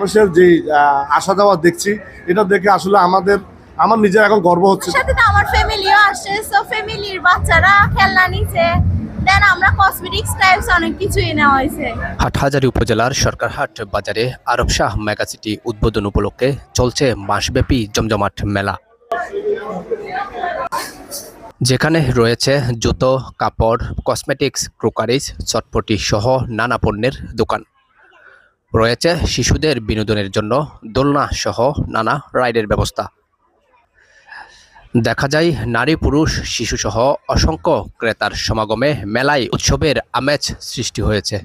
মানুষের যে আহ, আসা যাওয়া দেখছি এটা দেখে আসলে আমাদের আমার নিজের এখন গর্ব হচ্ছে। সাথে তো আমার ফ্যামিলিও আসছে সো ফ্যামিলির বাচ্চারা খেলনা নিছে। দেন আমরা কসমেটিক্স টাইপস অনেক কিছুই নেওয়া হয়েছে। হাটহাজারী উপজেলার সরকারহাট বাজারে আরব শাহ মেগাসিটি উদ্বোধন উপলক্ষে চলছে মাসব্যাপী জমজমাট মেলা। যেখানে রয়েছে জুতো কাপড় কসমেটিক্স ক্রোকারিজ চটপটি সহ নানা পণ্যের দোকান। রয়েছে শিশুদের বিনোদনের জন্য দোলনা সহ নানা রাইডের ব্যবস্থা। দেখা যায় নারী পুরুষ শিশুসহ অসংখ্য ক্রেতার সমাগমে মেলায় উৎসবের আমেজ সৃষ্টি হয়েছে।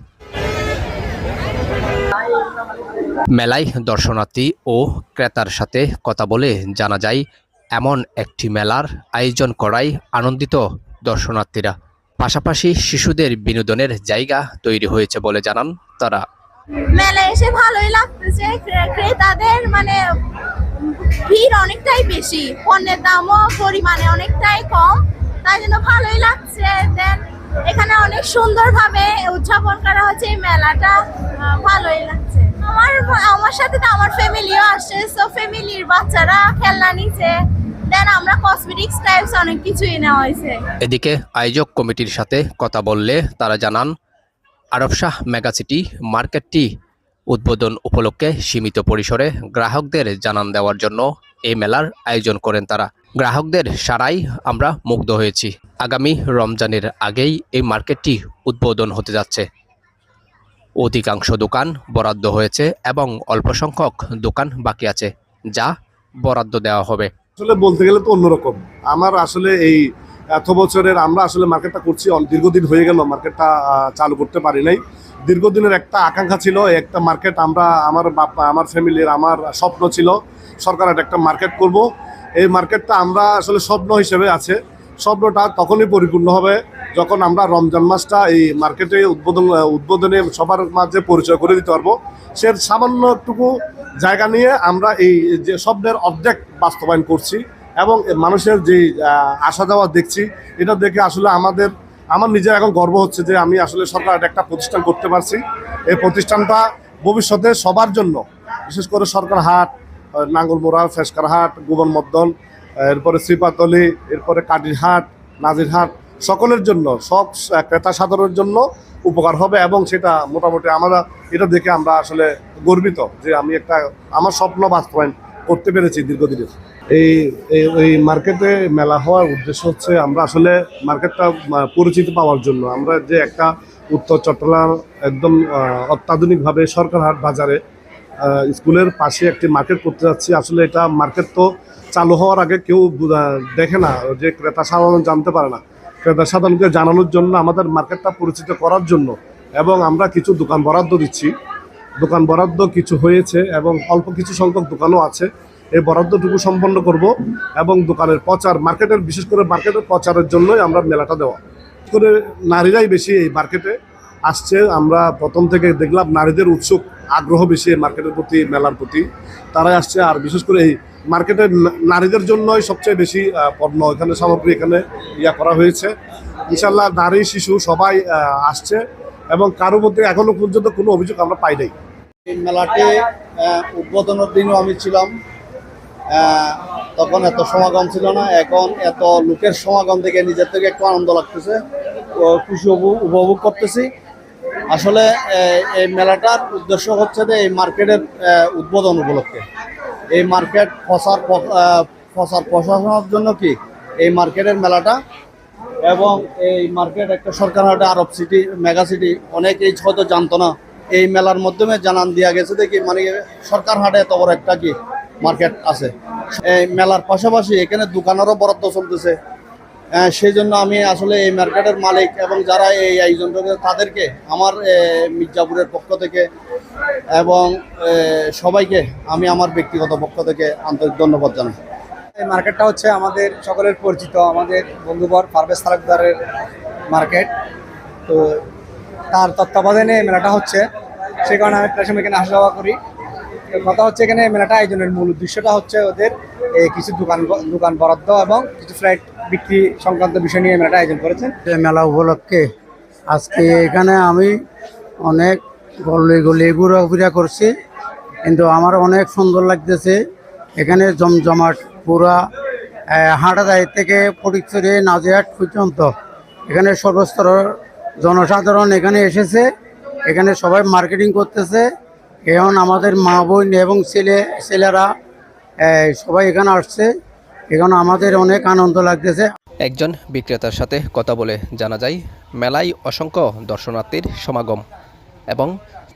মেলায় দর্শনার্থী ও ক্রেতার সাথে কথা বলে জানা যায়, এমন একটি মেলার আয়োজন করায় আনন্দিত দর্শনার্থীরা। পাশাপাশি শিশুদের বিনোদনের জায়গা তৈরি হয়েছে বলে জানান তারা। মেলায় এসে ভালোই লাগতেছে। ক্রেতাদের মানে ভিড় অনেকটাই বেশি। পণ্যের দামও পরিমাণে অনেকটাই কম। তাই জন্য ভালোই লাগছে। দেন এখানে অনেক সুন্দরভাবে উদযাপন করা হচ্ছে এই মেলাটা। ভালোই লাগছে। আমার আমার সাথে তো আমার ফ্যামিলিও আসছে সো ফ্যামিলির বাচ্চারা খেলনা নিছে। দেন আমরা কসমেটিক্স টাইপস অনেক কিছুই নেওয়া হয়েছে। এদিকে আয়োজক কমিটির সাথে কথা বললে তারা জানান আরব শাহ মেগাসিটি মার্কেটটি উদ্বোধন উপলক্ষে সীমিত পরিসরে গ্রাহকদের জানান দেওয়ার জন্য এই মেলার আয়োজন করেন তারা। গ্রাহকদের সারাই আমরা মুগ্ধ হয়েছি। আগামী রমজানের আগেই এই মার্কেটটি উদ্বোধন হতে যাচ্ছে। অধিকাংশ দোকান বরাদ্দ হয়েছে এবং অল্প সংখ্যক দোকান বাকি আছে, যা বরাদ্দ দেওয়া হবে। আসলে বলতে গেলে তো অন্যরকম। আমার আসলে এই এত বছরের আমরা আসলে মার্কেটটা করছি দীর্ঘদিন হয়ে গেল, মার্কেটটা চালু করতে পারি নাই। দীর্ঘদিনের একটা আকাঙ্ক্ষা ছিল একটা মার্কেট আমরা, আমার বাবা আমার ফ্যামিলির, আমার স্বপ্ন ছিল সরকারের একটা মার্কেট করব। এই মার্কেটটা আমরা আসলে স্বপ্ন হিসেবে আছে। স্বপ্নটা তখনই পরিপূর্ণ হবে যখন আমরা রমজান মাসটা এই মার্কেটে উদ্বোধন, উদ্বোধনে সবার মাঝে পরিচয় করে দিতে পারব। সে সামান্য একটুকু জায়গা নিয়ে আমরা এই যে স্বপ্নের অর্ধেক বাস্তবায়ন করছি। এবং মানুষের যে আসা যাওয়া দেখছি, এটা দেখে আসলে আমাদের, আমার নিজের এখন গর্ব হচ্ছে যে আমি আসলে সরকার একটা প্রতিষ্ঠান করতে পারছি। এই প্রতিষ্ঠানটা ভবিষ্যতে সবার জন্য, বিশেষ করে সরকার হাট নাঙ্গলমোড়া ফেসকার হাট, গোবন মদ্দন এরপরে শ্রীপাতলি, এরপরে কাটিরহাট নাজিরহাট সকলের জন্য, সব ক্রেতা সাধারণের জন্য উপকার হবে এবং সেটা মোটামুটি আমরা, এটা দেখে আমরা আসলে গর্বিত যে আমি একটা, আমার স্বপ্ন বাস্তবায়ন করতে পেরেছি দীর্ঘদিনের এই, এই- মার্কেটে মেলা হওয়ার উদ্দেশ্য হচ্ছে আমরা আসলে মার্কেটটা পরিচিত পাওয়ার জন্য। আমরা যে একটা উত্তর চট্টগ্রাম একদম অত্যাধুনিকভাবে সরকারহাট বাজারে স্কুলের পাশে একটি মার্কেট করতে যাচ্ছি। আসলে এটা মার্কেট তো চালু হওয়ার আগে কেউ দেখে না, যে ক্রেতা সাধারণ জানতে পারে না। ক্রেতা সাধারণকে জানানোর জন্য আমাদের মার্কেটটা পরিচিত করার জন্য এবং আমরা কিছু দোকান বরাদ্দ দিচ্ছি। দোকান বরাদ্দ কিছু হয়েছে এবং অল্প কিছু সংখ্যক দোকানও আছে। এই বরাদ্দটুকু সম্পন্ন করব এবং দোকানের প্রচার, মার্কেটের, বিশেষ করে মার্কেটের প্রচারের জন্যই আমরা মেলাটা দেওয়া করে নারীরাই বেশি এই মার্কেটে আসছে। আমরা প্রথম থেকে দেখলাম নারীদের উৎসুক আগ্রহ বেশি এই মার্কেটের প্রতি, মেলার প্রতি। তারাই আসছে আর বিশেষ করে এই মার্কেটের নারীদের জন্যই সবচেয়ে বেশি পণ্য। এখানে সামগ্রী এখানে ইয়া করা হয়েছে। ইনশাল্লাহ নারী, শিশু সবাই আসছে। এবং কারোর মধ্যে এখনও পর্যন্ত কোনো অভিযোগ আমরা পাই নাই। এই মেলাটি উদ্বোধনের দিনও আমি ছিলাম। তখন এত সমাগম ছিল না, এখন এত লোকের সমাগম থেকে নিজের থেকে একটু আনন্দ লাগতেছে। খুশি উপভোগ- করতেছি। আসলে এই মেলাটার উদ্দেশ্য হচ্ছে যে এই মার্কেটের উদ্বোধন উপলক্ষে। এই মার্কেট প্রসার প্রসার প্রশাসনের জন্য কি এই মার্কেটের মেলাটা এবং এই মার্কেট একটা সরকার হাটে আরব সিটি মেগা সিটি অনেকেই হয়তো জানতো না। এই মেলার মাধ্যমে জানান দেওয়া গেছে দেখি মানে সরকার হাটে এত বড় একটা কি মার্কেট আছে। এই মেলার পাশাপাশি এখানে দোকানেরও বরাদ্দ চলতেছে। সেই জন্য আমি আসলে এই মার্কেটের মালিক এবং যারা এই আয়োজন তাদেরকে, আমার মির্জাপুরের পক্ষ থেকে এবং সবাইকে আমি আমার ব্যক্তিগত পক্ষ থেকে আন্তরিক ধন্যবাদ জানাই। এই মার্কেটটা হচ্ছে আমাদের সকলের পরিচিত, আমাদের বন্ধুবর পারভেজ তালুকদারের মার্কেট তো তার তত্ত্বাবধানে মেলাটা হচ্ছে। সেই কারণে আমি প্রায় সময় এখানে আসা যাওয়া করি। কথা হচ্ছে এখানে মেলাটা আয়োজনের মূল উদ্দেশ্যটা হচ্ছে ওদের কিছু দোকান দোকান বরাদ্দ এবং কিছু ফ্লাইট বিক্রি সংক্রান্ত বিষয় নিয়ে মেলাটা আয়োজন করেছেন। মেলা উপলক্ষে আজকে এখানে আমি অনেক গলি গলি ঘোরাফেরা করছি, কিন্তু আমার অনেক সুন্দর লাগতেছে। এখানে জমজমাট পুরা হাটাদাই থেকে ফটিকছড়ি নাজিহাট পর্যন্ত। এখানে সর্বস্তর জনসাধারণ এখানে এসেছে, এখানে সবাই মার্কেটিং করতেছে। এখন আমাদের মা বোন এবং ছেলে, ছেলেরা সবাই এখানে আসছে। এখন আমাদের অনেক আনন্দ লাগতেছে। একজন বিক্রেতার সাথে কথা বলে জানা যায়, মেলায় অসংখ্য দর্শনার্থীর সমাগম এবং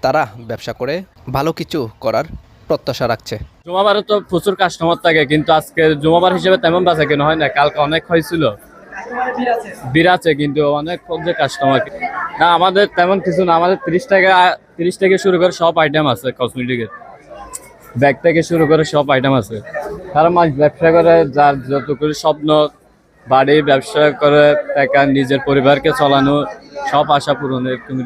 তারা ব্যবসা করে ভালো কিছু করার প্রত্যাশা রাখছে। জমাবারে তো প্রচুর কাস্টমার থাকে, কিন্তু আজকে জুমাবার হিসেবে তেমন বেচা কেন? হয় না, কালকে অনেক হয়েছিল। বিরাছে কিন্তু অনেক যে কাস্টমার না, আমাদের তেমন কিছু না, আমাদের তিরিশ টাকা, তিরিশ থেকে শুরু করে সব আইটেম আছে কসমেটিকের ব্যাগ থেকে শুরু করে সব আইটেম আছে। তারা মাছ ব্যবসা করে, যার যত করে স্বপ্ন, বাড়ি, ব্যবসা করে, টাকা, নিজের পরিবারকে চালানো, সব আশা পূরণের তুমি